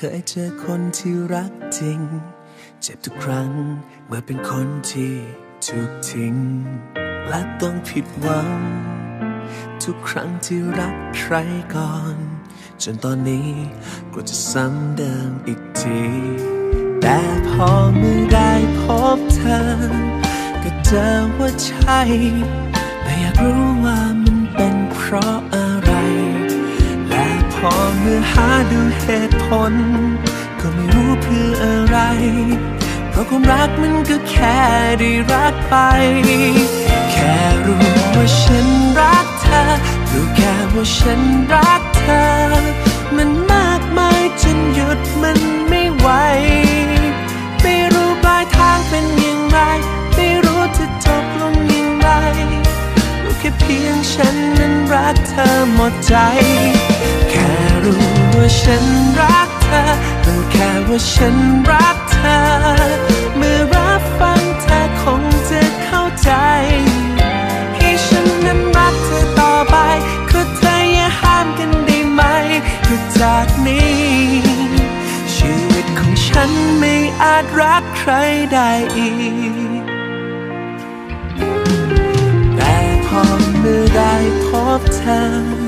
เคยเจอคนที่รักจริง เจ็บทุกครั้งเมื่อเป็นคนที่ถูกทิ้ง และต้องผิดหวัง ทุกครั้งที่รักใครก่อน จนตอนนี้กลัวจะซ้ำเดิมอีกที แต่พอเมื่อได้พบเธอ ก็เจอว่าใช่ แต่อยากรู้ว่ามันเป็นเพราะ เมื่อหาดูเหตุผล ก็ไม่รู้เพื่ออะไร เพราะความรักมันก็แค่ได้รักไป แค่รู้ว่าฉันรักเธอรู้แค่ว่าฉันรักเธอ มันมากมายจนหยุดมันไม่ไหว ไม่รู้ปลายทางเป็นอย่างไร ไม่รู้จะจบลงอย่างไรรู้แค่เพียงฉันนั้นรักเธอหมดใจ ว่าฉันรักเธอรู้แค่ว่าฉันรักเธอ เมื่อรับฟังเธอคงจะเข้าใจให้ฉันนั้นรักเธอต่อไปคือเธออย่าห้ามกันได้ไหมคือจากนี้ ชีวิตของฉันไม่อาจรักใครได้อีก แต่พอเมื่อได้พบเธอ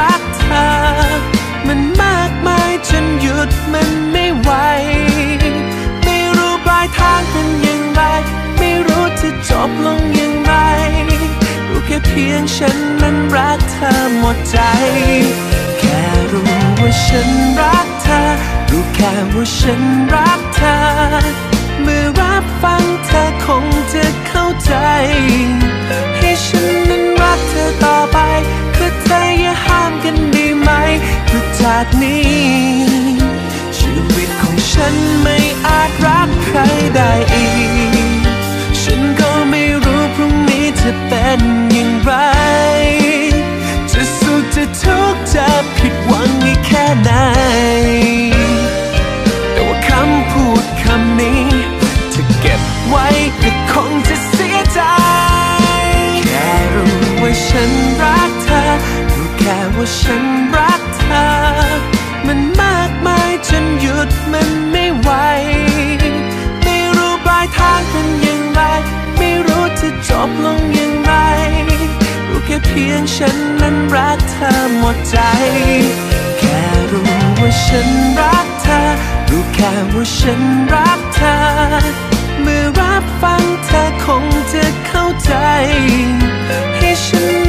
ก แค่เพียงฉันนั้นรักเธอหมดใจ แค่รู้ว่าฉันรักเธอ รู้แค่ว่าฉันรักเธอ เมื่อรับฟังเธอคงจะเข้าใจ ให้ฉันนั้นรักเธอต่อไป คือเธออย่าห้ามกันด้ไหมคือจากนี้ชีวิตของฉันไม่อาจรักใครได้อีก ฉันก็ไม่รู้พรุ่งนี้จะเป็น ฉันรักเธอรู้แค่ว่าฉันรักเธอ มันมากมายจนหยุดมันไม่ไหว ไม่รู้ปลายทางเป็นอย่างไร ไม่รู้จะจบลงอย่างไร รู้แค่เพียงฉันนั้นรักเธอหมดใจ แค่รู้ว่าฉันรักเธอ รู้แค่ว่าฉันรักเธอ เมื่อรับฟังเธอคงจะเข้าใจ ให้ฉัน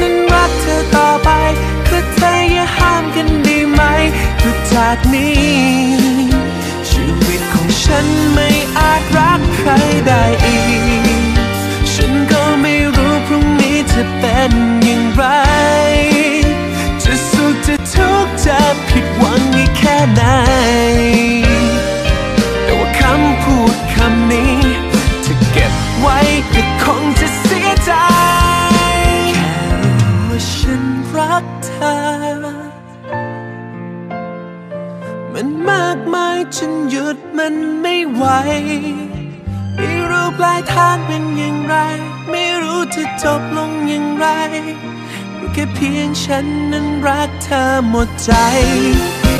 มากมายจนหยุดมันไม่ไหว ไม่รู้ปลายทางเป็นอย่างไร ไม่รู้จะจบลงอย่างไรรู้แค่เพียงฉันนั้นรักเธอหมดใจ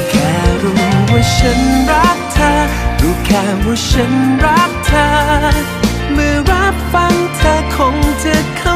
แค่รู้ว่าฉันรักเธอ รู้แค่ว่าฉันรักเธอ เมื่อรับฟังเธอคงจะเข้า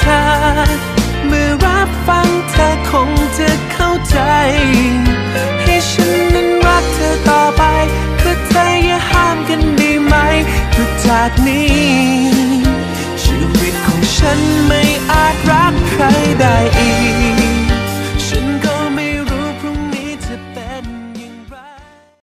ธอากนี้ ชีวิตของฉันไม่อาจรักใครได้อีก